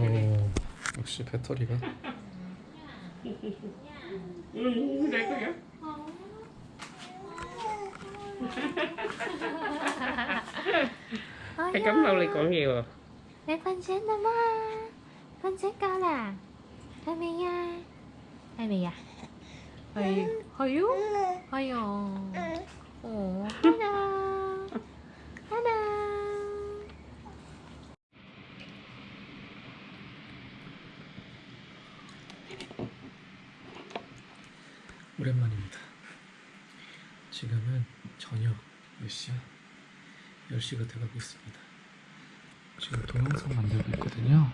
오, 역시 배터리가 응, 내 거야. Thầy cắm đâu lại còn nhiều à? Để con xếp nó mà Con xếp cao là Hai mì à Hai mì à Hay Hay Hay à Ồ 오랜만입니다. 지금은 저녁 몇 시야? 10시가 돼가고 있습니다. 지금 동영상 만들고 있거든요.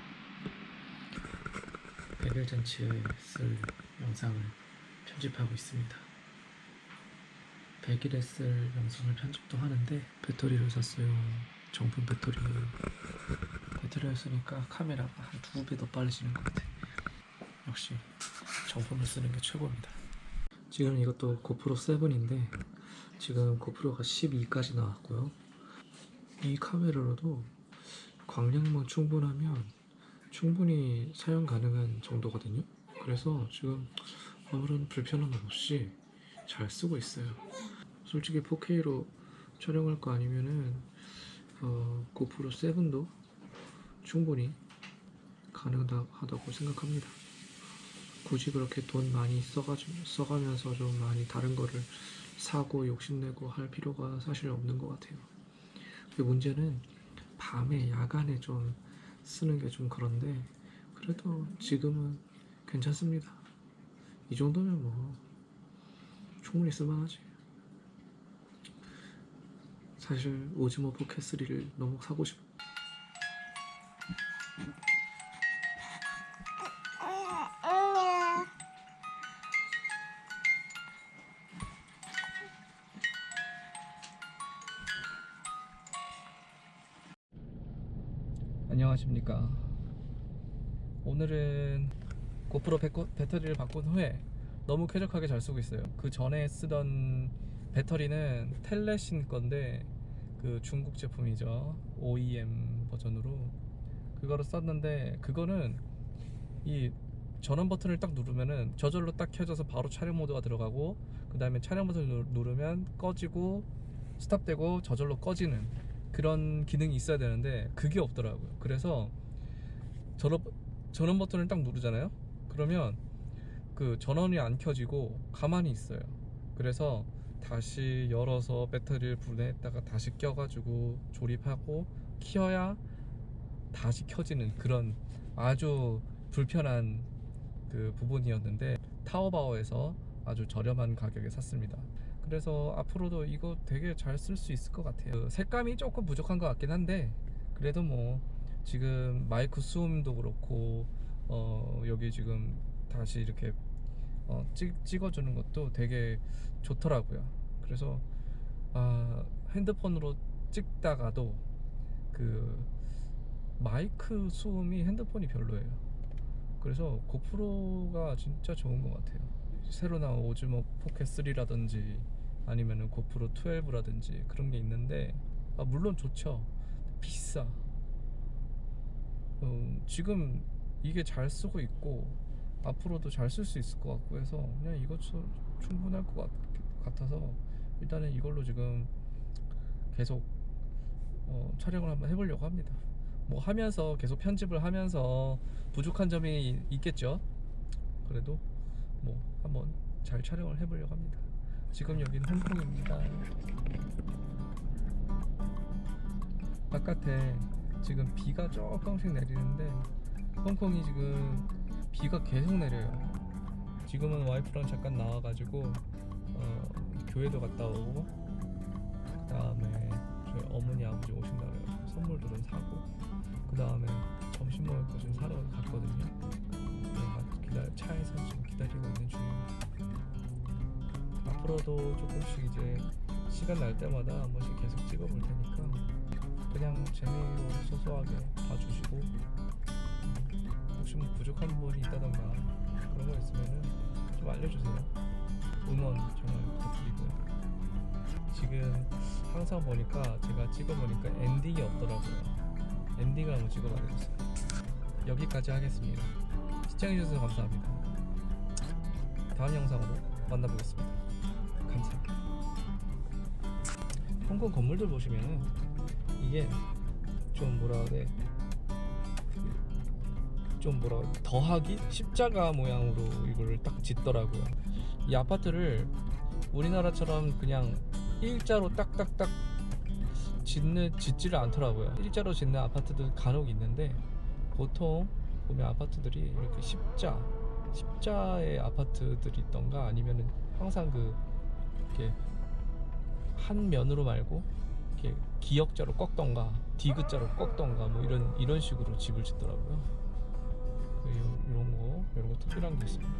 100일 잔치에 쓸 영상을 편집하고 있습니다. 100일에 쓸 영상을 편집도 하는데 배터리를 샀어요. 정품 배터리. 배터리를 쓰니까 카메라가 한 두 배 더 빨리 지는 것 같아. 역시 정품을 쓰는 게 최고입니다. 지금 이것도 고프로 7인데 지금 고프로가 12까지 나왔고요. 이 카메라로도 광량만 충분하면 충분히 사용 가능한 정도거든요. 그래서 지금 아무런 불편함 없이 잘 쓰고 있어요. 솔직히 4K로 촬영할 거 아니면은 어, 고프로 7도 충분히 가능하다고 생각합니다. 굳이 그렇게 돈 많이 써가지고 써가면서 좀 많이 다른 거를 사고 욕심내고 할 필요가 사실 없는 것 같아요. 문제는 밤에 야간에 좀 쓰는 게 좀 그런데 그래도 지금은 괜찮습니다. 이 정도면 뭐 충분히 쓸만하지. 사실 오즈모 포켓 3를 너무 사고 싶. 안녕하십니까. 오늘은 고프로 배터리를 바꾼 후에 너무 쾌적하게 잘 쓰고 있어요. 그 전에 쓰던 배터리는 텔레신 건데 그 중국 제품이죠. OEM 버전으로 그거를 썼는데 그거는 이 전원 버튼을 딱 누르면은 저절로 딱 켜져서 바로 촬영 모드가 들어가고 그 다음에 촬영 버튼을 누- 누르면 꺼지고 스탑되고 저절로 꺼지는 그런 기능이 있어야 되는데 그게 없더라고요. 그래서 전원, 전원 버튼을 딱 누르잖아요. 그러면 그 전원이 안 켜지고 가만히 있어요. 그래서 다시 열어서 배터리를 분해했다가 다시 껴가지고 조립하고 키워야 다시 켜지는 그런 아주 불편한 그 부분이었는데 타오바오에서 아주 저렴한 가격에 샀습니다. 그래서 앞으로도 이거 되게 잘 쓸 수 있을 것 같아요. 그 색감이 조금 부족한 것 같긴 한데 그래도 뭐 지금 마이크 수음도 그렇고 어 여기 지금 다시 이렇게 어 찍, 찍어주는 것도 되게 좋더라고요. 그래서 아 핸드폰으로 찍다가도 그 마이크 수음이 핸드폰이 별로예요. 그래서 고프로가 진짜 좋은 것 같아요. 새로 나온 오즈모 포켓 3라든지 아니면은 고프로 12라든지 그런 게 있는데 아, 물론 좋죠. 비싸. 음, 지금 이게 잘 쓰고 있고 앞으로도 잘 쓸 수 있을 것 같고 해서 그냥 이것 충분할 것 같, 같아서 일단은 이걸로 지금 계속 어, 촬영을 한번 해보려고 합니다. 뭐 하면서 계속 편집을 하면서 부족한 점이 있겠죠. 그래도 뭐 한번 잘 촬영을 해보려고 합니다. 지금 여기는 홍콩입니다. 바깥에 지금 비가 조금씩 내리는데 홍콩이 지금 비가 계속 내려요. 지금은 와이프랑 잠깐 나와가지고 어, 교회도 갔다 오고 그 다음에 저희 어머니 아버지 오신다 그래가지고 선물도 좀 사고 그 다음에 점심 먹을 거 좀 사러 갔거든요. 내가 기다 차에서 지금 기다리고 있는 중입니다. 앞으로도 조금씩 이제 시간 날 때마다 한 번씩 계속 찍어볼 테니까 그냥 재미로 소소하게 봐주시고 혹시 뭐 부족한 부분이 있다던가 그런 거 있으면은 좀 알려주세요. 응원 정말 부탁드리고요. 지금 항상 보니까 제가 찍어보니까 엔딩이 없더라고요. 엔딩을 한번 찍어봐야 되겠어요. 여기까지 하겠습니다. 시청해주셔서 감사합니다. 다음 영상으로 만나보겠습니다. 감사합니다. 홍콩 건물들 보시면은 이게 좀 뭐라 그래 좀 뭐라 그래 더하기 십자가 모양으로 이거를 딱 짓더라고요. 이 아파트를 우리나라처럼 그냥 일자로 딱딱딱 짓는 짓지를 않더라고요. 일자로 짓는 아파트들 간혹 있는데 보통 보면 아파트들이 이렇게 십자 십자의 아파트들이 있던가 아니면은 항상 그 이렇게 한 면으로 말고 이렇게 기역자로 꺾던가 디귿자로 꺾던가 뭐 이런 이런 식으로 집을 짓더라고요. 이런 거 이런 거 특별한 게 있습니다.